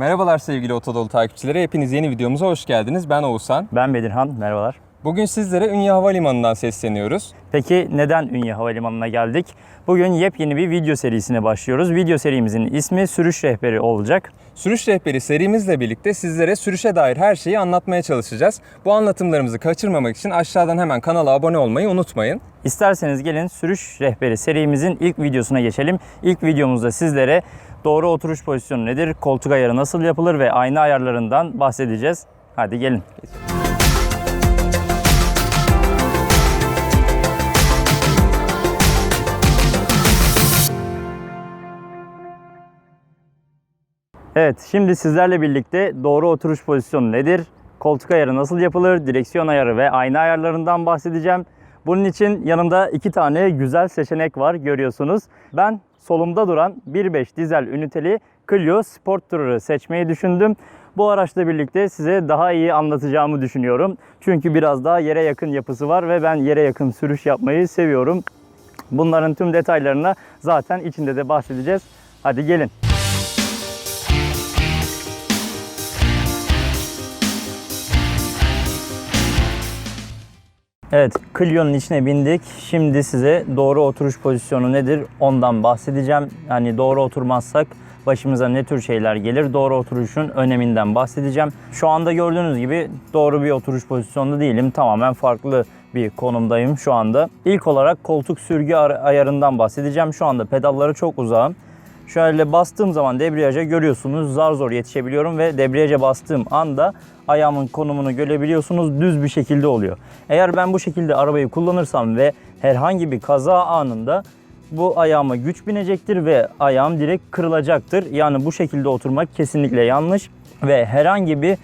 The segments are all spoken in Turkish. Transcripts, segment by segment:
Merhabalar sevgili Otodolu takipçileri. Hepiniz yeni videomuza hoş geldiniz. Ben Oğuzhan. Ben Bedirhan, merhabalar. Bugün sizlere Ünye Havalimanı'ndan sesleniyoruz. Peki neden Ünye Havalimanı'na geldik? Bugün yepyeni bir video serisine başlıyoruz. Video serimizin ismi Sürüş Rehberi olacak. Sürüş rehberi serimizle birlikte sizlere sürüşe dair her şeyi anlatmaya çalışacağız. Bu anlatımlarımızı kaçırmamak için aşağıdan hemen kanala abone olmayı unutmayın. İsterseniz gelin Sürüş Rehberi serimizin ilk videosuna geçelim. İlk videomuzda sizlere doğru oturuş pozisyonu nedir, koltuk ayarı nasıl yapılır ve ayna ayarlarından bahsedeceğiz. Hadi gelin. Evet, şimdi sizlerle birlikte doğru oturuş pozisyonu nedir? Koltuk ayarı nasıl yapılır? Direksiyon ayarı ve ayna ayarlarından bahsedeceğim. Bunun için yanımda iki tane güzel seçenek var görüyorsunuz. Ben solumda duran 1.5 dizel üniteli Clio Sport Tourer'ı seçmeyi düşündüm. Bu araçla birlikte size daha iyi anlatacağımı düşünüyorum. Çünkü biraz daha yere yakın yapısı var ve ben yere yakın sürüş yapmayı seviyorum. Bunların tüm detaylarına zaten içinde de bahsedeceğiz. Hadi gelin. Evet, Clio'nun içine bindik. Şimdi size doğru oturuş pozisyonu nedir ondan bahsedeceğim. Yani doğru oturmazsak başımıza ne tür şeyler gelir? Doğru oturuşun öneminden bahsedeceğim. Şu anda gördüğünüz gibi doğru bir oturuş pozisyonunda değilim. Tamamen farklı bir konumdayım şu anda. İlk olarak koltuk sürgü ar- ayarından bahsedeceğim. Şu anda pedalları çok uzağım. Şöyle bastığım zaman debriyaja görüyorsunuz zar zor yetişebiliyorum ve debriyaja bastığım anda ayağımın konumunu görebiliyorsunuz düz bir şekilde oluyor. Eğer ben bu şekilde arabayı kullanırsam ve herhangi bir kaza anında bu ayağıma güç binecektir ve ayağım direkt kırılacaktır. Yani bu şekilde oturmak kesinlikle yanlış ve herhangi bir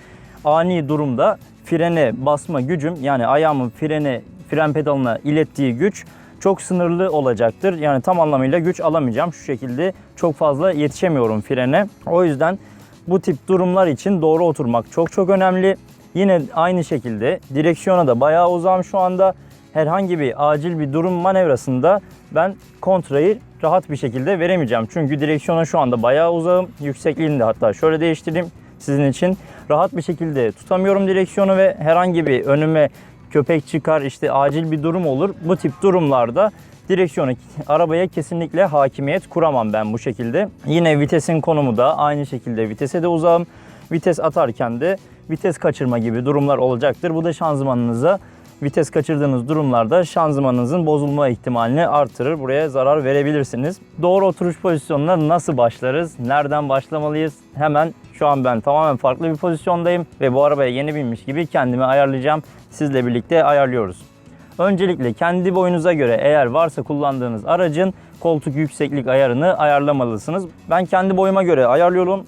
ani durumda frene basma gücüm yani ayağımın frene fren pedalına ilettiği güç çok sınırlı olacaktır. Yani tam anlamıyla güç alamayacağım. Şu şekilde çok fazla yetişemiyorum frene. O yüzden bu tip durumlar için doğru oturmak çok çok önemli. Yine aynı şekilde direksiyona da bayağı uzağım şu anda. Herhangi bir acil bir durum manevrasında ben kontrayı rahat bir şekilde veremeyeceğim. Çünkü direksiyona şu anda bayağı uzağım. Yüksekliğini de hatta şöyle değiştireyim sizin için. Rahat bir şekilde tutamıyorum direksiyonu ve herhangi bir önüme köpek çıkar işte acil bir durum olur. Bu tip durumlarda direksiyonu arabaya kesinlikle hakimiyet kuramam ben bu şekilde. Yine vitesin konumu da aynı şekilde vitese de uzağım. Vites atarken de vites kaçırma gibi durumlar olacaktır. Bu da şanzımanınıza vites kaçırdığınız durumlarda şanzımanınızın bozulma ihtimalini artırır. Buraya zarar verebilirsiniz. Doğru oturuş pozisyonuna nasıl başlarız? Nereden başlamalıyız? Hemen şu an ben tamamen farklı bir pozisyondayım ve bu arabaya yeni binmiş gibi kendimi ayarlayacağım. Sizle birlikte ayarlıyoruz. Öncelikle kendi boyunuza göre eğer varsa kullandığınız aracın koltuk yükseklik ayarını ayarlamalısınız. Ben kendi boyuma göre ayarlıyorum.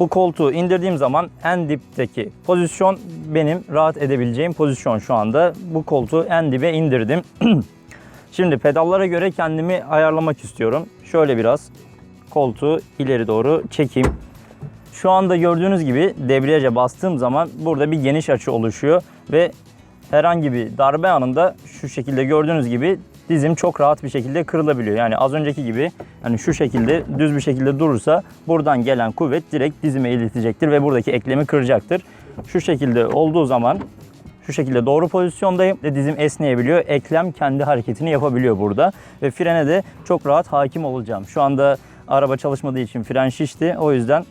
Bu koltuğu indirdiğim zaman en dipteki pozisyon benim rahat edebileceğim pozisyon şu anda. Bu koltuğu en dibe indirdim. Şimdi pedallara göre kendimi ayarlamak istiyorum. Şöyle biraz koltuğu ileri doğru çekeyim. Şu anda gördüğünüz gibi debriyaja bastığım zaman burada bir geniş açı oluşuyor ve herhangi bir darbe anında şu şekilde gördüğünüz gibi dizim çok rahat bir şekilde kırılabiliyor. Yani az önceki gibi hani şu şekilde düz bir şekilde durursa buradan gelen kuvvet direkt dizime iletecektir ve buradaki eklemi kıracaktır. Şu şekilde olduğu zaman şu şekilde doğru pozisyondayım ve dizim esneyebiliyor. Eklem kendi hareketini yapabiliyor burada ve frene de çok rahat hakim olacağım. Şu anda araba çalışmadığı için fren şişti. O yüzden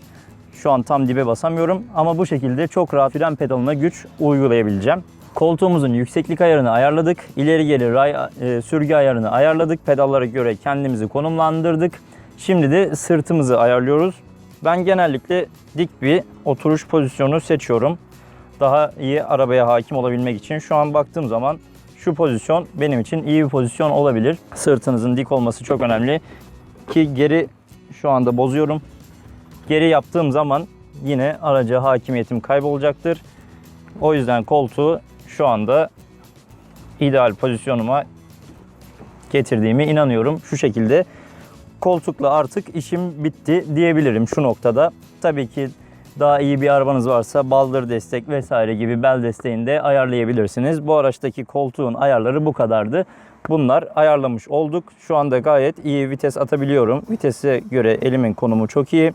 şu an tam dibe basamıyorum ama bu şekilde çok rahat fren pedalına güç uygulayabileceğim. Koltuğumuzun yükseklik ayarını ayarladık. İleri geri ray, e, sürgü ayarını ayarladık. Pedallara göre kendimizi konumlandırdık. Şimdi de sırtımızı ayarlıyoruz. Ben genellikle dik bir oturuş pozisyonu seçiyorum. Daha iyi arabaya hakim olabilmek için. Şu an baktığım zaman şu pozisyon benim için iyi bir pozisyon olabilir. Sırtınızın dik olması çok önemli. Ki geri şu anda bozuyorum. Geri yaptığım zaman yine araca hakimiyetim kaybolacaktır. O yüzden koltuğu şu anda ideal pozisyonuma getirdiğime inanıyorum. Şu şekilde koltukla artık işim bitti diyebilirim şu noktada. Tabii ki daha iyi bir arabanız varsa baldır destek vesaire gibi bel desteğini de ayarlayabilirsiniz. Bu araçtaki koltuğun ayarları bu kadardı. Bunlar ayarlamış olduk. Şu anda gayet iyi vites atabiliyorum. Vitese göre elimin konumu çok iyi.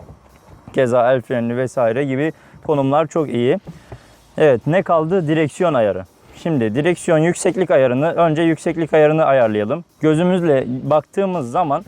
Keza el freni vesaire gibi konumlar çok iyi. Evet ne kaldı? Direksiyon ayarı. Şimdi direksiyon yükseklik ayarını önce yükseklik ayarını ayarlayalım. Gözümüzle baktığımız zaman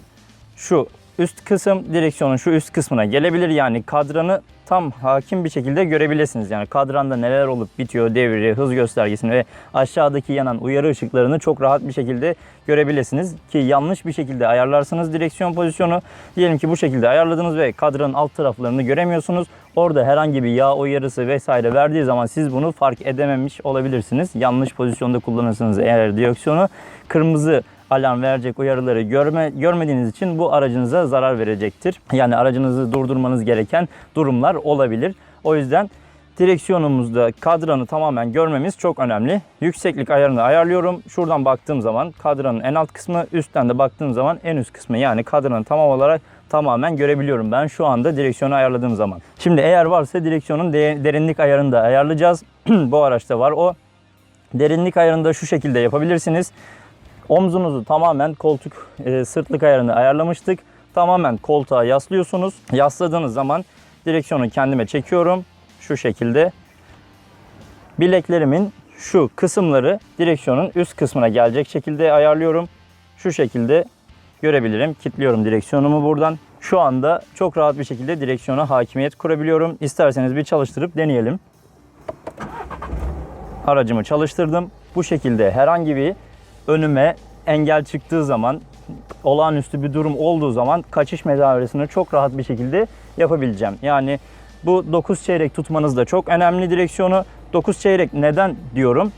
şu üst kısım direksiyonun şu üst kısmına gelebilir. Yani kadranı tam hakim bir şekilde görebilirsiniz. Yani kadranda neler olup bitiyor, devri, hız göstergesini ve aşağıdaki yanan uyarı ışıklarını çok rahat bir şekilde görebilirsiniz. Ki yanlış bir şekilde ayarlarsanız direksiyon pozisyonu diyelim ki bu şekilde ayarladınız ve kadranın alt taraflarını göremiyorsunuz. Orada herhangi bir yağ uyarısı vesaire verdiği zaman siz bunu fark edememiş olabilirsiniz. Yanlış pozisyonda kullanırsanız eğer direksiyonu kırmızı alarm verecek uyarıları görme, görmediğiniz için bu aracınıza zarar verecektir. Yani aracınızı durdurmanız gereken durumlar olabilir. O yüzden direksiyonumuzda kadranı tamamen görmemiz çok önemli. Yükseklik ayarını ayarlıyorum. Şuradan baktığım zaman kadranın en alt kısmı, üstten de baktığım zaman en üst kısmı. Yani kadranı tamam olarak tamamen görebiliyorum ben şu anda direksiyonu ayarladığım zaman. Şimdi eğer varsa direksiyonun de- derinlik ayarını da ayarlayacağız. bu araçta var o. Derinlik ayarını da şu şekilde yapabilirsiniz. Omzunuzu tamamen koltuk e, sırtlık ayarını ayarlamıştık. Tamamen koltuğa yaslıyorsunuz. Yasladığınız zaman direksiyonu kendime çekiyorum. Şu şekilde. Bileklerimin şu kısımları direksiyonun üst kısmına gelecek şekilde ayarlıyorum. Şu şekilde görebilirim. Kilitliyorum direksiyonumu buradan. Şu anda çok rahat bir şekilde direksiyona hakimiyet kurabiliyorum. İsterseniz bir çalıştırıp deneyelim. Aracımı çalıştırdım. Bu şekilde herhangi bir önüme engel çıktığı zaman, olağanüstü bir durum olduğu zaman kaçış mesafesini çok rahat bir şekilde yapabileceğim. Yani bu 9 çeyrek tutmanız da çok önemli direksiyonu. 9 çeyrek neden diyorum?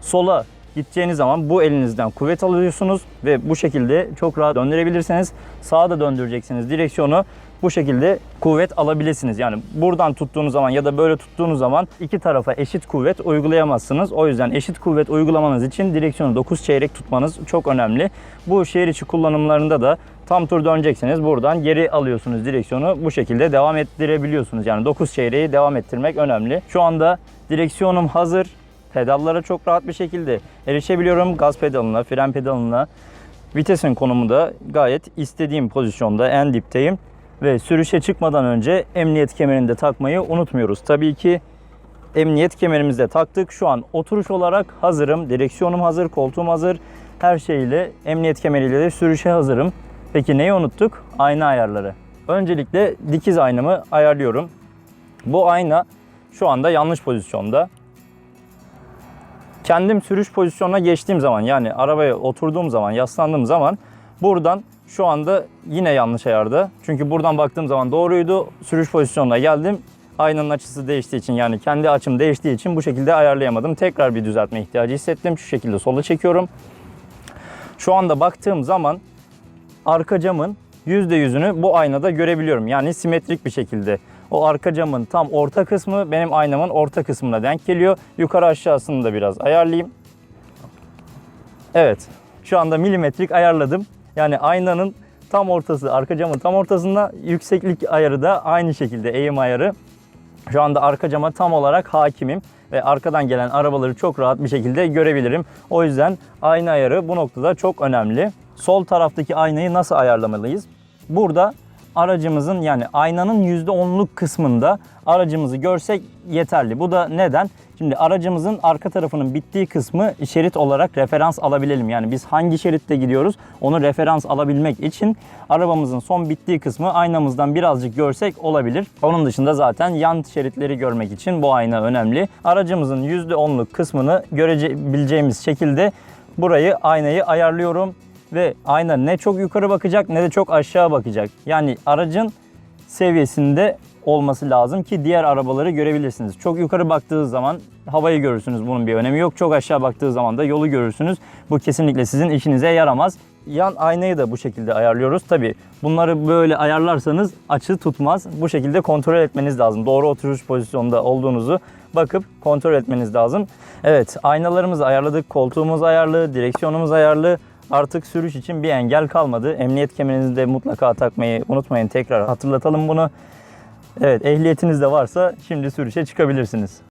Sola gideceğiniz zaman bu elinizden kuvvet alıyorsunuz ve bu şekilde çok rahat döndürebilirsiniz. Sağa da döndüreceksiniz direksiyonu. Bu şekilde kuvvet alabilirsiniz. Yani buradan tuttuğunuz zaman ya da böyle tuttuğunuz zaman iki tarafa eşit kuvvet uygulayamazsınız. O yüzden eşit kuvvet uygulamanız için direksiyonu 9 çeyrek tutmanız çok önemli. Bu şehir içi kullanımlarında da tam tur döneceksiniz. Buradan geri alıyorsunuz direksiyonu. Bu şekilde devam ettirebiliyorsunuz. Yani 9 çeyreği devam ettirmek önemli. Şu anda direksiyonum hazır. Pedallara çok rahat bir şekilde erişebiliyorum. Gaz pedalına, fren pedalına. Vitesin konumu da gayet istediğim pozisyonda en dipteyim. Ve sürüşe çıkmadan önce emniyet kemerini de takmayı unutmuyoruz. Tabii ki emniyet kemerimizi de taktık. Şu an oturuş olarak hazırım. Direksiyonum hazır, koltuğum hazır. Her şeyle emniyet kemeriyle de sürüşe hazırım. Peki neyi unuttuk? Ayna ayarları. Öncelikle dikiz aynamı ayarlıyorum. Bu ayna şu anda yanlış pozisyonda. Kendim sürüş pozisyonuna geçtiğim zaman yani arabaya oturduğum zaman, yaslandığım zaman buradan şu anda yine yanlış ayarda. Çünkü buradan baktığım zaman doğruydu. Sürüş pozisyonuna geldim. Aynanın açısı değiştiği için yani kendi açım değiştiği için bu şekilde ayarlayamadım. Tekrar bir düzeltme ihtiyacı hissettim. Şu şekilde sola çekiyorum. Şu anda baktığım zaman arka camın %100'ünü bu aynada görebiliyorum. Yani simetrik bir şekilde. O arka camın tam orta kısmı benim aynamın orta kısmına denk geliyor. Yukarı aşağısını da biraz ayarlayayım. Evet. Şu anda milimetrik ayarladım. Yani aynanın tam ortası, arka camın tam ortasında yükseklik ayarı da aynı şekilde eğim ayarı. Şu anda arka cama tam olarak hakimim ve arkadan gelen arabaları çok rahat bir şekilde görebilirim. O yüzden ayna ayarı bu noktada çok önemli. Sol taraftaki aynayı nasıl ayarlamalıyız? Burada aracımızın yani aynanın %10'luk kısmında aracımızı görsek yeterli. Bu da neden? Şimdi aracımızın arka tarafının bittiği kısmı şerit olarak referans alabilelim. Yani biz hangi şeritte gidiyoruz onu referans alabilmek için arabamızın son bittiği kısmı aynamızdan birazcık görsek olabilir. Onun dışında zaten yan şeritleri görmek için bu ayna önemli. Aracımızın %10'luk kısmını görebileceğimiz şekilde burayı aynayı ayarlıyorum ve ayna ne çok yukarı bakacak ne de çok aşağı bakacak. Yani aracın seviyesinde olması lazım ki diğer arabaları görebilirsiniz. Çok yukarı baktığı zaman havayı görürsünüz bunun bir önemi yok. Çok aşağı baktığı zaman da yolu görürsünüz. Bu kesinlikle sizin işinize yaramaz. Yan aynayı da bu şekilde ayarlıyoruz. Tabi bunları böyle ayarlarsanız açı tutmaz. Bu şekilde kontrol etmeniz lazım. Doğru oturuş pozisyonda olduğunuzu bakıp kontrol etmeniz lazım. Evet aynalarımızı ayarladık. Koltuğumuz ayarlı, direksiyonumuz ayarlı. Artık sürüş için bir engel kalmadı. Emniyet kemerinizi de mutlaka takmayı unutmayın. Tekrar hatırlatalım bunu. Evet ehliyetiniz de varsa şimdi sürüşe çıkabilirsiniz.